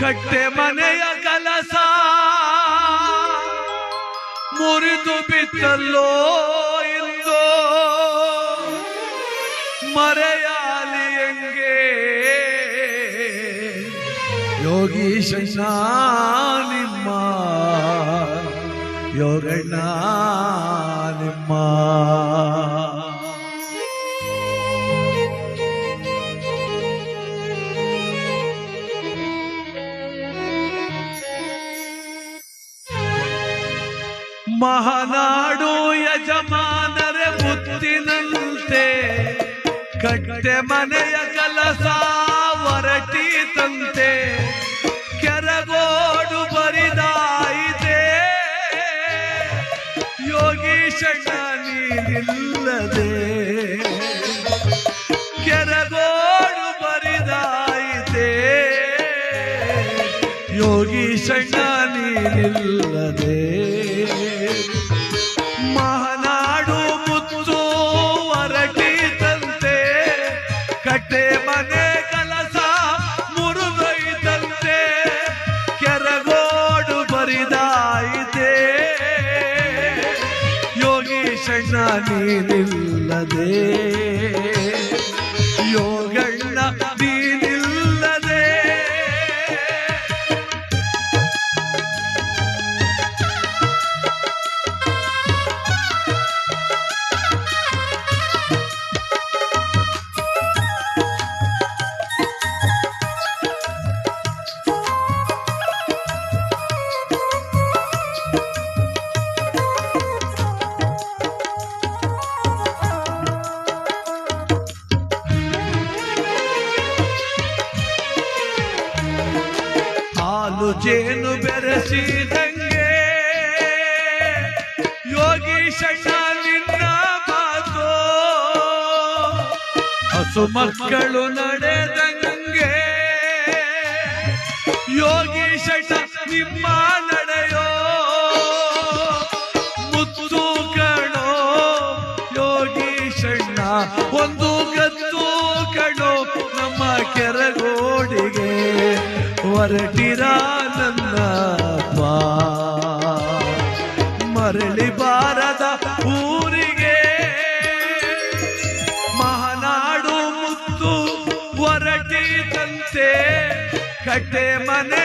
ಕಟ್ಟೆ ಮನೆಯ ಕಲಸ. ಮುರಿದು ಬಿತ್ತಲ್ಲೋ ಇಲ್ಲೋ ಮರೆಯಾಲಿ ಎಂಗೆ ಯೋಗೀಶಣ್ಣ ನಿಮ್ಮ ಯೋಗಣ್ಣ ನಿಮ್ಮ ಮಹನಾಡು ಯಜಮಾನರೆ ಮುತ್ತಿನಂತೆ, ಕಟ್ಟೆ ಮನೆಯ ಕಲಸ ಹೊರಟೀತಂತೆ ಕೆರಗೋಡು ಬರಿದಾಯಿತೆ. ಯೋಗೀಶಣ್ಣ ನೀರಿಲ್ಲದೆ ಕೆರಗೋಡು ಬರಿದಾಯಿತೆ. ಯೋಗೀಶಣ್ಣ ನೀನಿಲ್ಲದೆ ಯೋಗೀಶಣ್ಣ ಜೇನು ಬೆರೆಸಿದಂಗೆ ಯೋಗೀಶಣ್ಣ ನಿನ್ನ ಮಾತು. ಹಸು ಮಕ್ಕಳು ನಡೆದಂಗೆ ಶಟ ನಿಮ್ಮ ನಡೆಯೋ ಮುತ್ತು ಕಣೋ ಯೋಗೀಶಣ್ಣ, ಒಂದು ಗತ್ತು ಕಣೋ ನಮ್ಮ ಕೆರಗೋಡಿಗೆ ಹೊರಟಿರ. ಕಟ್ಟೆ ಮನೆ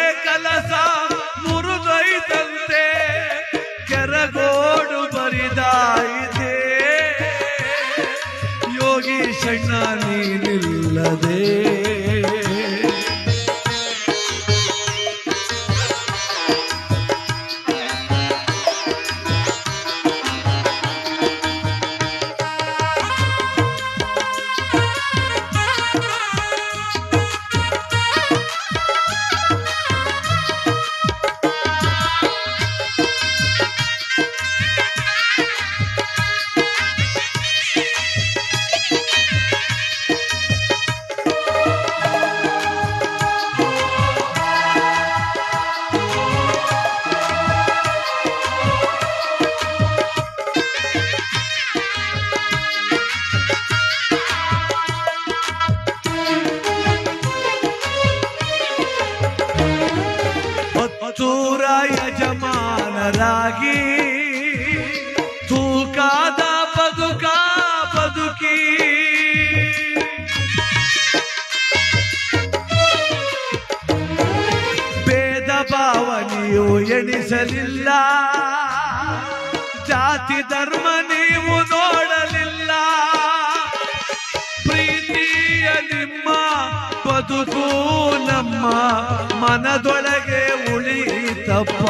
ನೀವು ಎಣಿಸಲಿಲ್ಲ. ಜಾತಿ ಧರ್ಮ ನೀವು ನೋಡಲಿಲ್ಲ. ಪ್ರೀತಿಯ ನಿಮ್ಮ ಬದುಕು ನಮ್ಮ ಮನದೊಳಗೆ ಉಳಿತಪ್ಪ.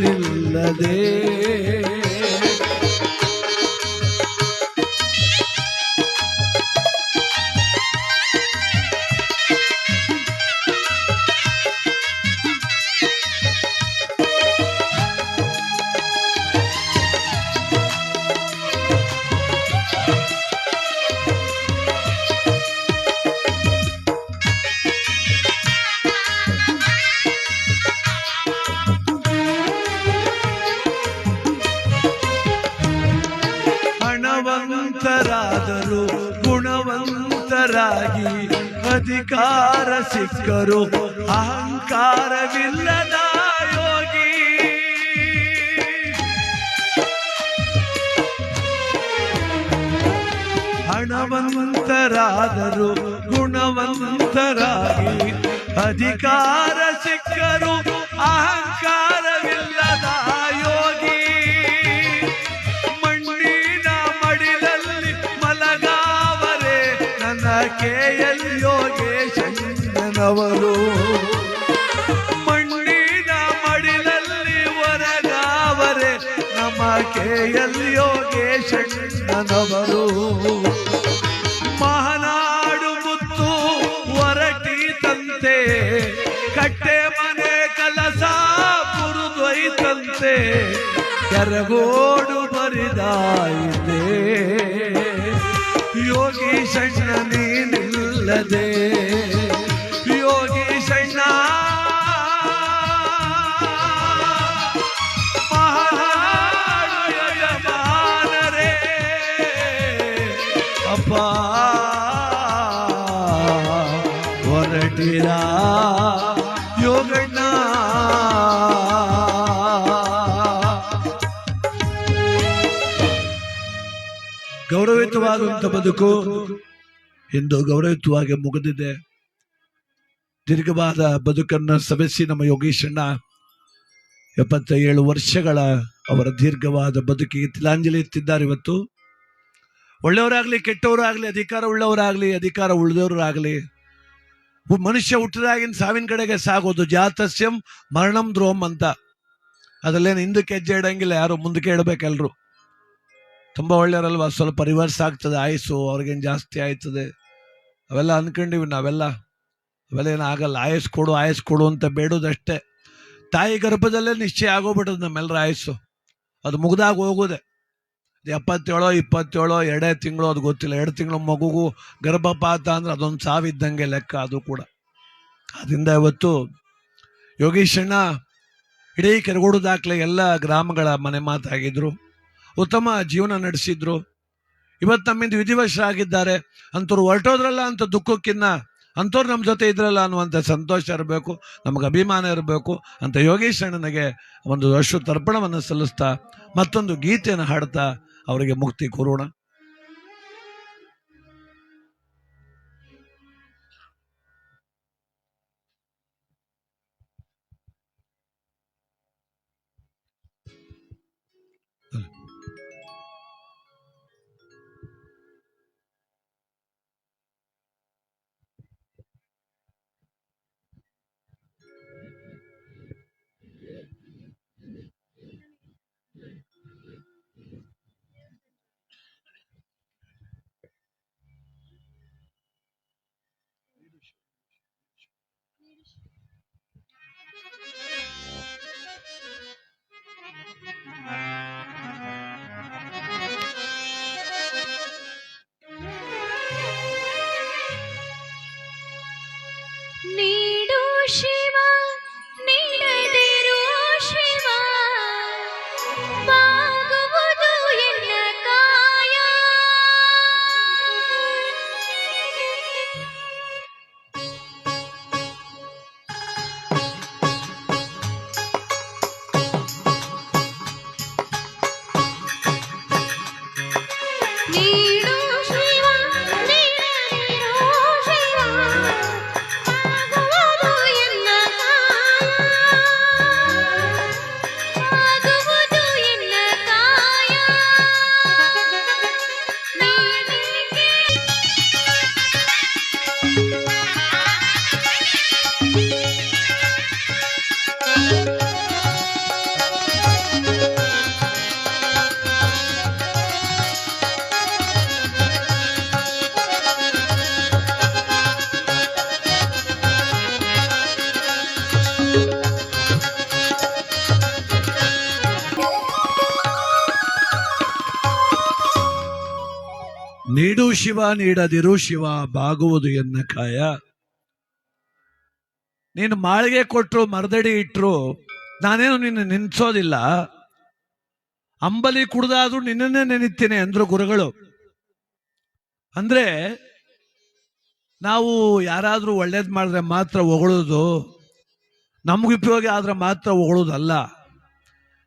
ನೀನಿಲ್ಲದೆ ಸಿಕ್ಕರು ಅಹಂಕಾರವಿಲ್ಲದ ಯೋಗಿ. ಹಣವಂತರಾದರು ಗುಣವಂತರಾಗಿ ಅಧಿಕಾರ ಸಿಕ್ಕರು ಅಹಂಕಾರವಿಲ್ಲದ ಯೋಗೇಶಣ್ಣನವರು ಮಣ್ಣಿನ ಮಡಿಲಲ್ಲಿ ಹೊರಗಾವರೆ ನಮ್ಮ ಕೆಯಲ್ಲಿ ಯೋಗೇಶ ನವರು ಮಹನಾಡು ಮುತ್ತು ಹೊರಟೀತಂತೆ ಕಟ್ಟೆ ಮನೆ ಕಲಸ ಪುರುದೊಯ್ತಂತೆ ಕೆರಗೋಡು ಬರಿದಾಯಿತೆ ಯೋಗಿ ಸಣ್ಣ ನೀನಿಲ್ಲದೆ ಗೌರವಯುತವಾದಂಥ ಬದುಕು ಇಂದು ಗೌರವಯುತವಾಗಿ ಮುಗಿದಿದೆ. ದೀರ್ಘವಾದ ಬದುಕನ್ನು ಸವೆಸಿ ನಮ್ಮ ಯೋಗೀಶಣ್ಣ. ಎಪ್ಪತ್ತ ಏಳು ವರ್ಷಗಳ ಅವರ ದೀರ್ಘವಾದ ಬದುಕಿಗೆ ತಿಲಾಂಜಲಿ ಎತ್ತಿದ್ದಾರೆ ಇವತ್ತು. ಒಳ್ಳೆಯವರಾಗ್ಲಿ, ಕೆಟ್ಟವರಾಗ್ಲಿ, ಅಧಿಕಾರ ಉಳ್ಳವರಾಗ್ಲಿ, ಅಧಿಕಾರ ಉಳಿದವರಾಗ್ಲಿ, ಮನುಷ್ಯ ಹುಟ್ಟಿದಾಗಿನ ಸಾವಿನ ಕಡೆಗೆ ಸಾಗೋದು ಜಾತಸ್ಯಂ ಮರಣಂ ದ್ರೋಹಂ ಅಂತ. ಅದರಲ್ಲೇನು ಹಿಂದಕ್ಕೆ ಹೆಜ್ಜೆ ಇಡಂಗಿಲ್ಲ, ಯಾರು ಮುಂದಕ್ಕೆ ಇಡಬೇಕೆಲ್ರು ತುಂಬಾ ಒಳ್ಳೆಯವರಲ್ವಾ ಸ್ವಲ್ಪ ರಿವರ್ಸ್ ಆಗ್ತದೆ, ಆಯಸ್ಸು ಅವ್ರಿಗೇನು ಜಾಸ್ತಿ ಆಯ್ತದೆ. ಅವೆಲ್ಲ ಅನ್ಕೊಂಡಿವಿ ನಾವೆಲ್ಲ. ಅವೆಲ್ಲ ಏನೂ ಆಗಲ್ಲ. ಆಯಸ್ ಕೊಡು ಆಯಸ್ ಕೊಡು ಅಂತ ಬೇಡೋದಷ್ಟೇ. ತಾಯಿ ಗರ್ಭದಲ್ಲೇ ನಿಶ್ಚಯ ಆಗೋಗ್ಬಿಟ್ಟದ ನಮ್ಮೆಲ್ಲರ ಆಯಸ್ಸು. ಅದು ಮುಗ್ದಾಗ ಹೋಗೋದೆ. ಎಪ್ಪತ್ತೇಳೋ, ಇಪ್ಪತ್ತೇಳೋ, ಎರಡೇ ತಿಂಗಳು ಅದು ಗೊತ್ತಿಲ್ಲ. ಎರಡು ತಿಂಗಳು ಮಗುಗೂ ಗರ್ಭಪಾತ ಅಂದರೆ ಅದೊಂದು ಸಾವಿದ್ದಂಗೆ ಲೆಕ್ಕ ಅದು ಕೂಡ. ಅದರಿಂದ ಇವತ್ತು ಯೋಗೀಶಣ್ಣ, ಇಡೀ ಕೆರಗೋಡು ದಾಖಲೆ ಎಲ್ಲ ಗ್ರಾಮಗಳ ಮನೆ ಮಾತಾಗಿದ್ರು. ಉತ್ತಮ ಜೀವನ ನಡೆಸಿದ್ರು. ಇವತ್ತು ನಮ್ಮಿಂದ ವಿಧಿವಶರಾಗಿದ್ದಾರೆ. ಅಂಥವ್ರು ಹೊರಟೋದ್ರಲ್ಲ ಅಂತ ದುಃಖಕ್ಕಿನ್ನ ಅಂಥವ್ರು ನಮ್ಮ ಜೊತೆ ಇದ್ರಲ್ಲ ಅನ್ನುವಂಥ ಸಂತೋಷ ಇರಬೇಕು, ನಮಗೆ ಅಭಿಮಾನ ಇರಬೇಕು ಅಂತ ಯೋಗೇಶ್ ಅಣ್ಣನಿಗೆ ಒಂದು ಅಷ್ಟು ತರ್ಪಣವನ್ನು ಸಲ್ಲಿಸ್ತಾ ಮತ್ತೊಂದು ಗೀತೆಯನ್ನು ಹಾಡ್ತಾ ಅವರಿಗೆ ಮುಕ್ತಿ ಕೋರೋಣ ಶಿವ ನೀಡದಿರು ಶಿವ ಬಾಗುವುದು ಎನ್ನ ಕಾಯ? ನೀನು ಮಾಳಿಗೆ ಕೊಟ್ಟರು ಮರದಡಿ ಇಟ್ರು, ನಾನೇನು ನಿನ್ನ ನಿನ್ಸೋದಿಲ್ಲ ಅಂಬಲಿ ಕುಡ್ದಾದ್ರೂ ನಿನ್ನನ್ನೇ ನೆನೆತ್ತೇನೆ ಅಂದ್ರು ಗುರುಗಳು. ಅಂದ್ರೆ, ನಾವು ಯಾರಾದರೂ ಒಳ್ಳೇದು ಮಾಡಿದ್ರೆ ಮಾತ್ರ ಹೊಗಳೋದು, ನಮ್ಗೆ ಉಪಯೋಗ ಆದ್ರೆ ಮಾತ್ರ ಹೊಗಳೋದಲ್ಲ.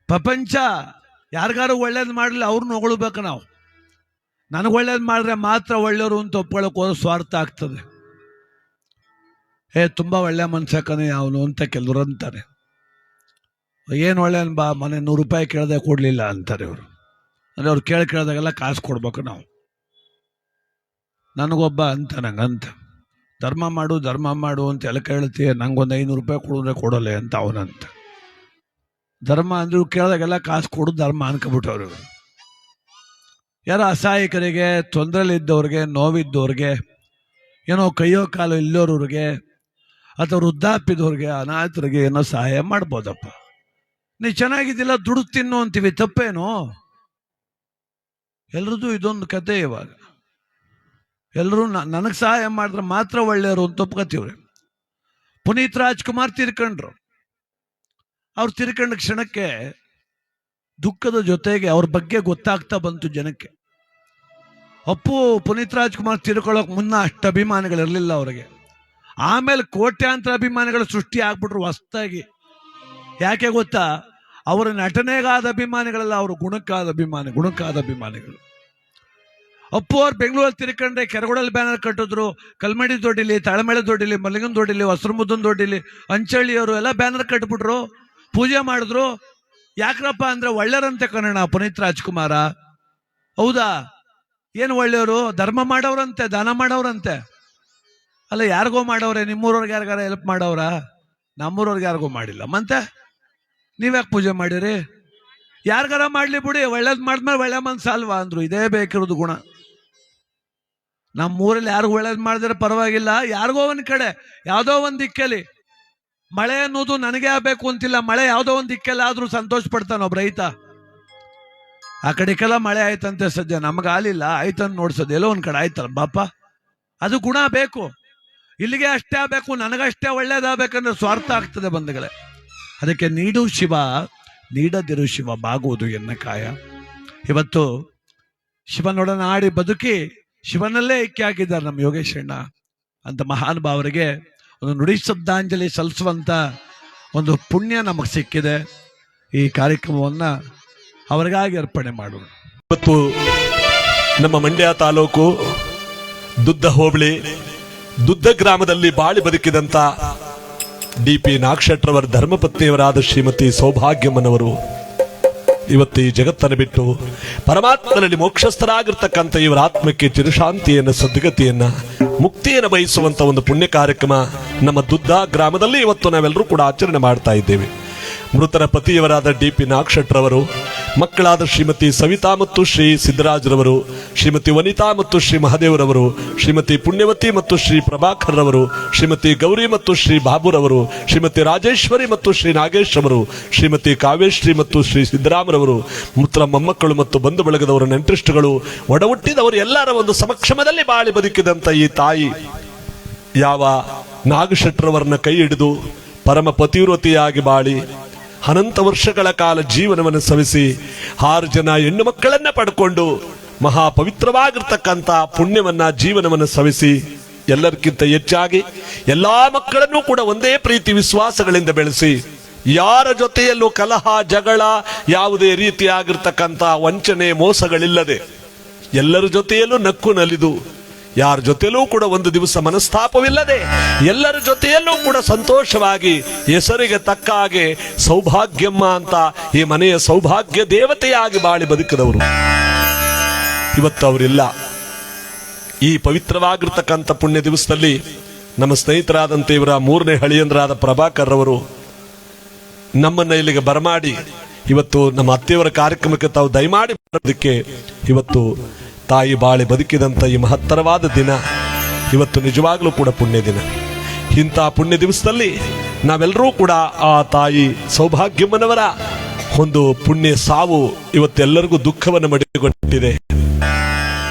ಪ್ರಪಂಚ ಯಾರಿಗಾರು ಒಳ್ಳೇದು ಮಾಡಲಿ ಅವ್ರನ್ನ ಹೊಗಳಬೇಕು ನಾವು. ನನಗೆ ಒಳ್ಳೇದು ಮಾಡಿದ್ರೆ ಮಾತ್ರ ಒಳ್ಳೆಯವರು ಅಂತ ಒಪ್ಕೊಳ್ಳೋಕೆ ಹೋದ್ರೆ ಸ್ವಾರ್ಥ ಆಗ್ತದೆ. ಏ, ತುಂಬ ಒಳ್ಳೆ ಮನುಷ್ಯ ಕಣೆ ಅವನು ಅಂತ ಕೆಲವರು ಅಂತಾರೆ. ಏನು ಒಳ್ಳೆಯನ್ ಬಾ, ಮನೆ ನೂರು ರೂಪಾಯಿ ಕೇಳದೆ ಕೊಡಲಿಲ್ಲ ಅಂತಾರೆ ಇವರು ಅಂದರೆ ಅವ್ರು ಕೇಳಿ ಕೇಳಿದಾಗೆಲ್ಲ ಕಾಸು ಕೊಡ್ಬೇಕು ನಾವು. ನನಗೊಬ್ಬ ಅಂತ ನಂಗಂತ ಧರ್ಮ ಮಾಡು ಧರ್ಮ ಮಾಡು ಅಂತ ಎಲ್ಲ ಕೇಳ್ತೀಯ ನಂಗೊಂದು ಐನೂರು ರೂಪಾಯಿ ಕೊಡಿದ್ರೆ ಕೊಡೋಲ್ಲ ಅಂತ ಅವನಂತ. ಧರ್ಮ ಅಂದ್ರು ಕೇಳಿದಾಗೆಲ್ಲ ಕಾಸು ಕೊಡು, ಧರ್ಮ ಅನ್ಕೊಬಿಟ್ಟವ್ರು ಇವರು. ಯಾರೋ ಅಸಹಾಯಕರಿಗೆ, ತೊಂದರೆಲಿದ್ದವ್ರಿಗೆ, ನೋವಿದ್ದವ್ರಿಗೆ, ಏನೋ ಕೈಯೋ ಕಾಲು ಇಲ್ಲೋರವ್ರಿಗೆ, ಅಥವಾ ವೃದ್ಧಾಪಿದವ್ರಿಗೆ ಅನಾಥರಿಗೆ ಏನೋ ಸಹಾಯ ಮಾಡ್ಬೋದಪ್ಪ. ನೀ ಚೆನ್ನಾಗಿದ್ದಿಲ್ಲ, ದುಡ್ಡು ತಿನ್ನು ಅಂತೀವಿ, ತಪ್ಪೇನು? ಎಲ್ರದ್ದು ಇದೊಂದು ಕತೆ ಇವಾಗ. ಎಲ್ಲರೂ ನನಗೆ ಸಹಾಯ ಮಾಡಿದ್ರೆ ಮಾತ್ರ ಒಳ್ಳೆಯವರು ಅಂತ ಒಪ್ಕೋತೀವ್ರಿ. ಪುನೀತ್ ರಾಜ್ಕುಮಾರ್ ತಿರ್ಕೊಂಡ್ರು. ಅವ್ರು ತಿರ್ಕೊಂಡ ಕ್ಷಣಕ್ಕೆ ದುಃಖದ ಜೊತೆಗೆ ಅವ್ರ ಬಗ್ಗೆ ಗೊತ್ತಾಗ್ತಾ ಬಂತು ಜನಕ್ಕೆ. ಅಪ್ಪು ಪುನೀತ್ ರಾಜ್ಕುಮಾರ್ ತಿರ್ಕೊಳ್ಳೋಕೆ ಮುನ್ನ ಅಷ್ಟು ಅಭಿಮಾನಿಗಳಿರಲಿಲ್ಲ ಅವರಿಗೆ. ಆಮೇಲೆ ಕೋಟ್ಯಾಂತರ ಅಭಿಮಾನಿಗಳು ಸೃಷ್ಟಿ ಆಗ್ಬಿಟ್ರು ಹೊಸ್ತಾಗಿ. ಯಾಕೆ ಗೊತ್ತಾ? ಅವರ ನಟನೆಗಾದ ಅಭಿಮಾನಿಗಳಲ್ಲ ಅವರು ಗುಣಕ್ಕಾದ ಅಭಿಮಾನಿ, ಗುಣಕ್ಕಾದ ಅಭಿಮಾನಿಗಳು. ಅಪ್ಪು ಅವ್ರು ಬೆಂಗಳೂರಲ್ಲಿ ತಿರ್ಕೊಂಡ್ರೆ ಕೆರಗೋಡಲ್ಲಿ ಬ್ಯಾನರ್ ಕಟ್ಟಿದ್ರು, ಕಲ್ಮಡಿ ದೊಡ್ಡಿಲಿ ತಳಮಳೆ ದೊಡ್ಡಿಲಿ, ಮಲ್ಲಿಗನ್ ದೊಡ್ಡಿಲಿ, ಹೊಸರಮುದ್ದನ್ ದೊಡ್ಡಿಲಿ, ಅಂಚಳ್ಳಿಯವರು ಎಲ್ಲ ಬ್ಯಾನರ್ ಕಟ್ಬಿಟ್ರು, ಪೂಜೆ ಮಾಡಿದ್ರು ಯಾಕ್ರಪ್ಪ ಅಂದ್ರೆ ಒಳ್ಳೆಯರಂತೆ ಕನ್ನಡ ಪುನೀತ್ ರಾಜ್ಕುಮಾರ. ಹೌದಾ? ಏನು ಒಳ್ಳೆಯವರು? ಧರ್ಮ ಮಾಡೋರಂತೆ ದಾನ ಮಾಡೋರಂತೆ ಅಲ್ಲ, ಯಾರಿಗೋ ಮಾಡೋರೆ ನಿಮ್ಮೂರವ್ರಿಗೆ ಯಾರಿಗಾರ ಹೆಲ್ಪ್ ಮಾಡವ್ರ? ನಮ್ಮೂರವ್ರಿಗೆ ಯಾರಿಗೂ ಮಾಡಿಲ್ಲ. ಮತ್ತೆ? ನೀವ್ಯಾಕೆ ಪೂಜೆ ಮಾಡಿರಿ? ಯಾರಿಗಾರ ಮಾಡ್ಲಿ ಬಿಡಿ, ಒಳ್ಳೇದ್ ಮಾಡಿದ್ಮೇಲೆ ಒಳ್ಳೆ ಮನ್ಸು ಅಲ್ವಾ ಅಂದ್ರು. ಇದೇ ಬೇಕಿರೋದು ಗುಣ. ನಮ್ಮೂರಲ್ಲಿ ಯಾರಿಗೂ ಒಳ್ಳೇದು ಮಾಡಿದ್ರೆ ಪರವಾಗಿಲ್ಲ. ಯಾರಿಗೋ ಒಂದ್ ಕಡೆ, ಯಾವುದೋ ಒಂದ್ ದಿಕ್ಕಲ್ಲಿ ಮಳೆ ಅನ್ನೋದು ನನಗೆ ಆಗ್ಬೇಕು ಅಂತಿಲ್ಲ. ಮಳೆ ಯಾವುದೋ ಒಂದು ದಿಕ್ಕೆಲ್ಲ ಆದ್ರೂ ಸಂತೋಷ ಪಡ್ತಾನ ಒಬ್ಬ ರೈತ. ಆ ಕಡೆಗೆಲ್ಲ ಮಳೆ ಆಯ್ತಂತೆ ಸದ್ಯ. ನಮ್ಗೆ ಆಲಿಲ್ಲ ಆಯ್ತಂತ ನೋಡ್ಸೋದು ಎಲ್ಲೋ ಒಂದ್ ಕಡೆ ಆಯ್ತಲ್ಲ ಬಾಪ. ಅದು ಗುಣ ಬೇಕು. ಇಲ್ಲಿಗೆ ಅಷ್ಟೇ ಆಗ್ಬೇಕು. ನನಗಷ್ಟೇ ಒಳ್ಳೇದಾಗಬೇಕಂದ್ರೆ ಸ್ವಾರ್ಥ ಆಗ್ತದೆ ಬಂಧುಗಳೇ. ಅದಕ್ಕೆ ನೀಡು ಶಿವ, ನೀಡದಿರು ಶಿವ, ಬಾಗುವುದು ಎನ್ನ ಕಾಯ. ಇವತ್ತು ಶಿವನೊಡನೆ ಆಡಿ ಬದುಕಿ ಶಿವನಲ್ಲೇ ಐಕ್ಯ ಆಗಿದ್ದಾರೆ ನಮ್ಮ ಯೋಗೇಶಣ್ಣ ಅಂತ ಮಹಾನುಭಾವರಿಗೆ ಒಂದು ನುಡಿ ಶ್ರದ್ಧಾಂಜಲಿ ಸಲ್ಲಿಸುವಂಥ ಒಂದು ಪುಣ್ಯ ನಮಗೆ ಸಿಕ್ಕಿದೆ. ಈ ಕಾರ್ಯಕ್ರಮವನ್ನು ಅವರಿಗಾಗಿ ಅರ್ಪಣೆ ಮಾಡೋಣ. ಇವತ್ತು ನಮ್ಮ ಮಂಡ್ಯ ತಾಲೂಕು ದುದ್ದ ಹೋಬಳಿ, ದುದ್ದ ಗ್ರಾಮದಲ್ಲಿ ಬಾಳಿ ಬದುಕಿದಂಥ ಡಿ ಪಿ ನಾಗಶೆಟ್ರವರ ಧರ್ಮಪತ್ನಿಯವರಾದ ಶ್ರೀಮತಿ ಸೌಭಾಗ್ಯಮ್ಮನವರು ಇವತ್ತು ಈ ಜಗತ್ತನ್ನು ಬಿಟ್ಟು ಪರಮಾತ್ಮನಲ್ಲಿ ಮೋಕ್ಷಸ್ಥರಾಗಿರ್ತಕ್ಕಂಥ ಇವರ ಆತ್ಮಕ್ಕೆ ಚಿರಶಾಂತಿಯನ್ನ, ಸದ್ಗತಿಯನ್ನ ಮುಕ್ತಿಯನ್ನು ಬಯಸುವಂತ ಒಂದು ಪುಣ್ಯ ಕಾರ್ಯಕ್ರಮ ನಮ್ಮ ದುದ್ದ ಗ್ರಾಮದಲ್ಲಿ ಇವತ್ತು ನಾವೆಲ್ಲರೂ ಕೂಡ ಆಚರಣೆ ಮಾಡ್ತಾ ಇದ್ದೇವೆ. ಮೃತರ ಪತಿಯವರಾದ ಡಿ ಪಿ ನಾಗಶೆಟ್ರವರು ಮಕ್ಕಳಾದ ಶ್ರೀಮತಿ ಸವಿತಾ ಮತ್ತು ಶ್ರೀ ಸಿದ್ದರಾಜ್ರವರು, ಶ್ರೀಮತಿ ವನಿತಾ ಮತ್ತು ಶ್ರೀ ಮಹದೇವರವರು, ಶ್ರೀಮತಿ ಪುಣ್ಯವತಿ ಮತ್ತು ಶ್ರೀ ಪ್ರಭಾಕರ್ ರವರು ಶ್ರೀಮತಿ ಗೌರಿ ಮತ್ತು ಶ್ರೀ ಬಾಬುರವರು, ಶ್ರೀಮತಿ ರಾಜೇಶ್ವರಿ ಮತ್ತು ಶ್ರೀ ನಾಗೇಶ್ ರವರು ಶ್ರೀಮತಿ ಕಾವ್ಯಶ್ರೀ ಮತ್ತು ಶ್ರೀ ಸಿದ್ದರಾಮರವರು ಮೃತರ ಮೊಮ್ಮಕ್ಕಳು ಮತ್ತು ಬಂಧು ಬಳಗದವರ ನೆಂಟ್ರಿಸ್ಟ್ಗಳು ಒಡಹುಟ್ಟಿದವರು ಎಲ್ಲರ ಒಂದು ಸಮಕ್ಷಮದಲ್ಲಿ ಬಾಳಿ ಬದುಕಿದಂಥ ಈ ತಾಯಿ. ಯಾವ ನಾಗಶೆಟ್ರವರನ್ನ ಕೈ ಹಿಡಿದು ಪರಮ ಪತಿವ್ರತಿಯಾಗಿ ಬಾಳಿ ಅನಂತ ವರ್ಷಗಳ ಕಾಲ ಜೀವನವನ್ನು ಸವಿಸಿ ಆರು ಜನ ಹೆಣ್ಣು ಮಕ್ಕಳನ್ನ ಪಡ್ಕೊಂಡು ಮಹಾ ಪವಿತ್ರವಾಗಿರ್ತಕ್ಕಂಥ ಪುಣ್ಯವನ್ನ, ಜೀವನವನ್ನು ಸವಿಸಿ ಎಲ್ಲರಿಗಿಂತ ಹೆಚ್ಚಾಗಿ ಎಲ್ಲಾ ಮಕ್ಕಳನ್ನೂ ಕೂಡ ಒಂದೇ ಪ್ರೀತಿ, ವಿಶ್ವಾಸಗಳಿಂದ ಬೆಳೆಸಿ ಯಾರ ಜೊತೆಯಲ್ಲೂ ಕಲಹ, ಜಗಳ ಯಾವುದೇ ರೀತಿಯಾಗಿರ್ತಕ್ಕಂಥ ವಂಚನೆ, ಮೋಸಗಳಿಲ್ಲದೆ ಎಲ್ಲರ ಜೊತೆಯಲ್ಲೂ ನಕ್ಕು ನಲಿದು ಯಾರ ಜೊತೆಯಲ್ಲೂ ಕೂಡ ಒಂದು ದಿವಸ ಮನಸ್ತಾಪವಿಲ್ಲದೆ ಎಲ್ಲರ ಜೊತೆಯಲ್ಲೂ ಕೂಡ ಸಂತೋಷವಾಗಿ ಹೆಸರಿಗೆ ತಕ್ಕ ಹಾಗೆ ಸೌಭಾಗ್ಯಮ್ಮ ಅಂತ ಈ ಮನೆಯ ಸೌಭಾಗ್ಯ ದೇವತೆಯಾಗಿ ಬಾಳಿ ಬದುಕಿದವರು. ಇವತ್ತು ಅವರಿಲ್ಲ. ಈ ಪವಿತ್ರವಾಗಿರ್ತಕ್ಕಂಥ ಪುಣ್ಯ ದಿವಸದಲ್ಲಿ ನಮ್ಮ ಸ್ನೇಹಿತರಾದಂಥ ಇವರ ಮೂರನೇ ಹಳಿಯಂದ್ರಾದ ಪ್ರಭಾಕರ್ ಅವರು ನಮ್ಮನ್ನ ಇಲ್ಲಿಗೆ ಬರಮಾಡಿ, ಇವತ್ತು ನಮ್ಮ ಅತ್ತೆಯವರ ಕಾರ್ಯಕ್ರಮಕ್ಕೆ ತಾವು ದಯಮಾಡಿ ಬರೋದಕ್ಕೆ ಇವತ್ತು ತಾಯಿ ಬಾಳೆ ಬದುಕಿದಂಥ ಈ ಮಹತ್ತರವಾದ ದಿನ. ಇವತ್ತು ನಿಜವಾಗಲೂ ಕೂಡ ಪುಣ್ಯ ದಿನ ಇಂಥ ಪುಣ್ಯ ದಿವಸದಲ್ಲಿ ನಾವೆಲ್ಲರೂ ಕೂಡ ಆ ತಾಯಿ ಸೌಭಾಗ್ಯಮ್ಮನವರ ಒಂದು ಪುಣ್ಯ ಸಾವು ಇವತ್ತೆಲ್ಲರಿಗೂ ದುಃಖವನ್ನು ಮಡಿಗೊಟ್ಟಿದೆ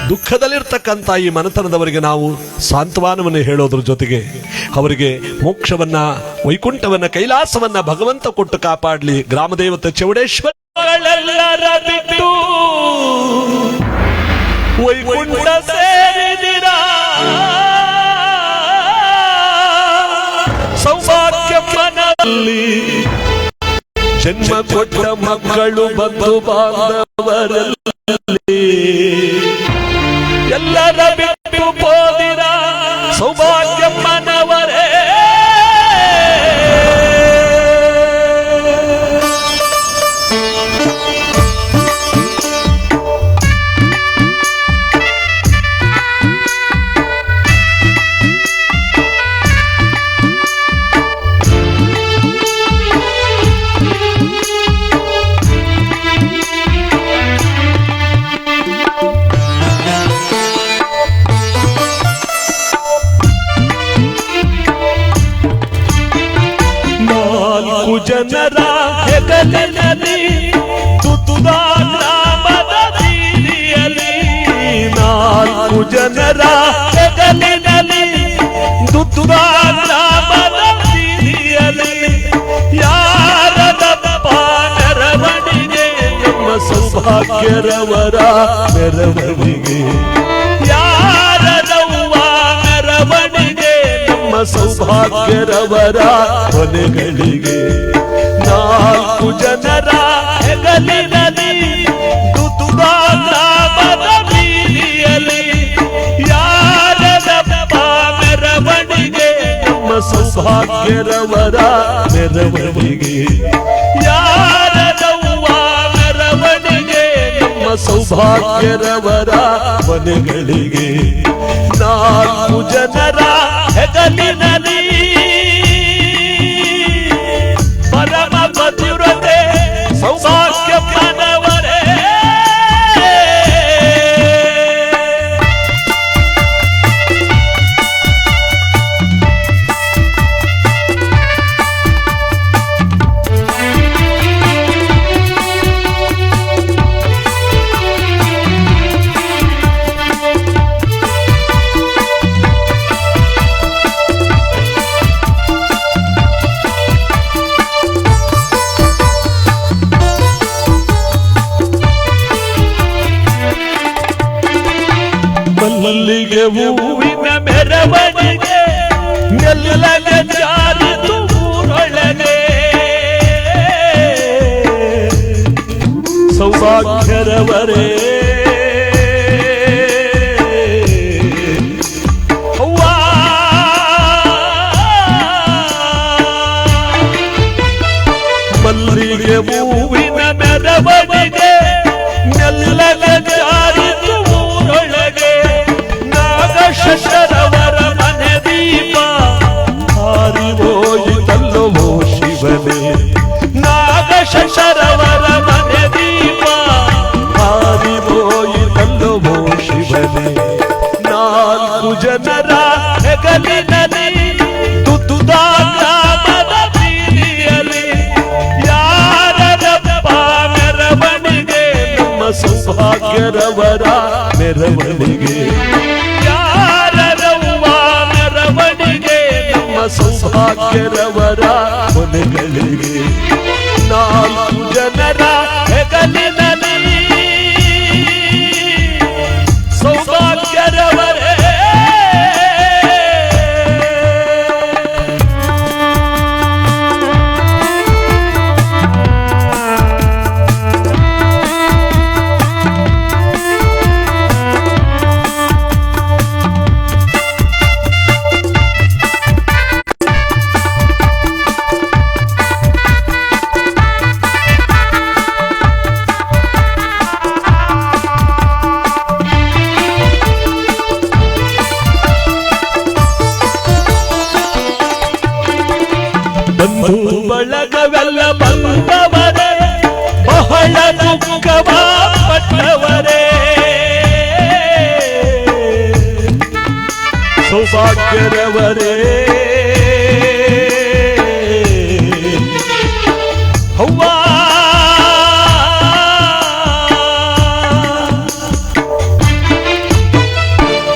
ದುಃಖದಲ್ಲಿರ್ತಕ್ಕಂಥ ಈ ಮನೆತನದವರಿಗೆ ನಾವು ಸಾಂತ್ವನವನ್ನು ಹೇಳೋದ್ರ ಜೊತೆಗೆ ಅವರಿಗೆ ಮೋಕ್ಷವನ್ನ, ವೈಕುಂಠವನ್ನ, ಕೈಲಾಸವನ್ನ ಭಗವಂತ ಕೊಟ್ಟು ಕಾಪಾಡಲಿ. ಗ್ರಾಮದೇವತೆ ಚೌಡೇಶ್ವರ. ವೈಕುಂಠ ಸೇರಿದಿರ. ಸೌಭಾಗ್ಯ ಮನದಲ್ಲಿ ಜನ್ಮ ಕೊಟ್ಟ ಮಕ್ಕಳು ಬಂಧು ಬಾಂಧವರಲ್ಲಿ ಎಲ್ಲರ ಸೌಭಾಗ್ಯರವರ ಮೆರವಣಿಗೆ. ಯಾರದವ್ವ ಮೆರವಣಿಗೆ? ನಮ್ಮ ಸೌಭಾಗ್ಯರವರ ಕೊನೆಗಳಿಗೆ. ನಾಲ್ಕು ಜನರ ಹೆಗಲಿನಲ್ಲಿ ಸೌಭಾಗ್ಯರವರ ಮೆರವಣಿಗೆ. ಯಾರದವ್ವ ಸೌಭಾಗ್ಯರವರ ಮನೆಗಳಿಗೆ ನಾಲ್ಕು ಜನರ ಮಲ್ಲಿಗೆ ಹೂವಿನ ಮೆರವಣಿಗೆ ನೆಲ್ಲಗೆ ಜಾರಿತು ಊರೊಳಗೆ ಸೌಭಾಗ್ಯರವರೇ. ಮಲ್ಲಿಗೆ ಹೂವಿನ ಮೆರವಣಿಗೆ ಶಿವನೇ ನಾಗಶರವರ ಮನೆ ದೀಪ. ಹಾರಿಹೋಯಿತಲ್ಲವೋ ಶಿವನೇ. ನಾಲ್ಕು ಜನರ ಹೆಗಲಿನಲ್ಲಿ ಸೌಭಾಗ್ಯರವರ ಮೆರವಣಿಗೆ. ಯಾರದವ್ವ ಮೆರವಣಿಗೆ ನಮ್ಮ ಸೌಭಾಗ್ಯರವರ ಮನೆಗಳಿಗೆ ನಾಲ್ಕು ಜನರ ಸೌಭಾಗ್ಯರವರೇ ಅವ್ವಾ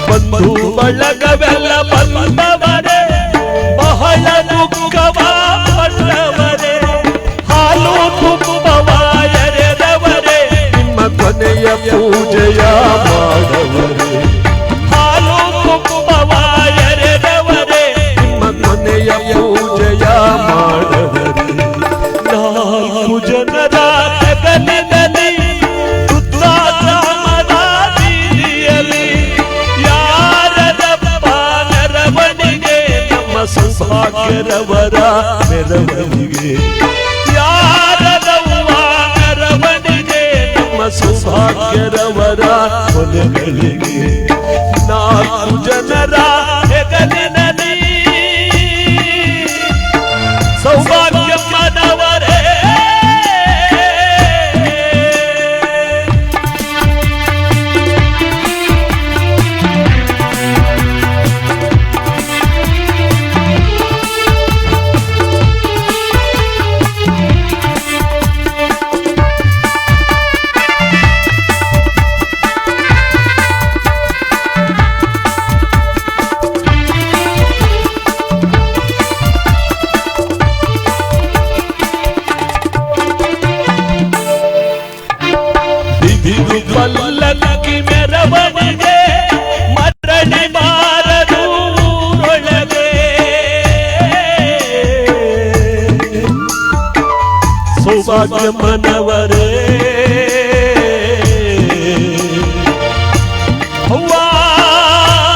ಬಂಧು ಬಳಗವೆಲ್ಲ ಬಂದವರೇ ಬಹಳ ದುಃಖವ ಪಟ್ಟವರೇ ಹಾಲು ತುಪ್ಪವ ಎರೆದವರೇ ನಿಮ್ಮ ಕೊನೆಯ ಪೂಜೆಯ ಭಾಗ್ಯಮ್ಮನವರ ಮೆರವಣಿಗೆ. ಯಾರದವ್ವ ಮೆರವಣಿಗೆ ನಮ್ಮ ಸೌಭಾಗ್ಯರವರ ಕೊನೆಗಳಿಗೆ. ನಾಲ್ಕು ಜನರ ಹೆಗಲಿನಲ್ಲಿ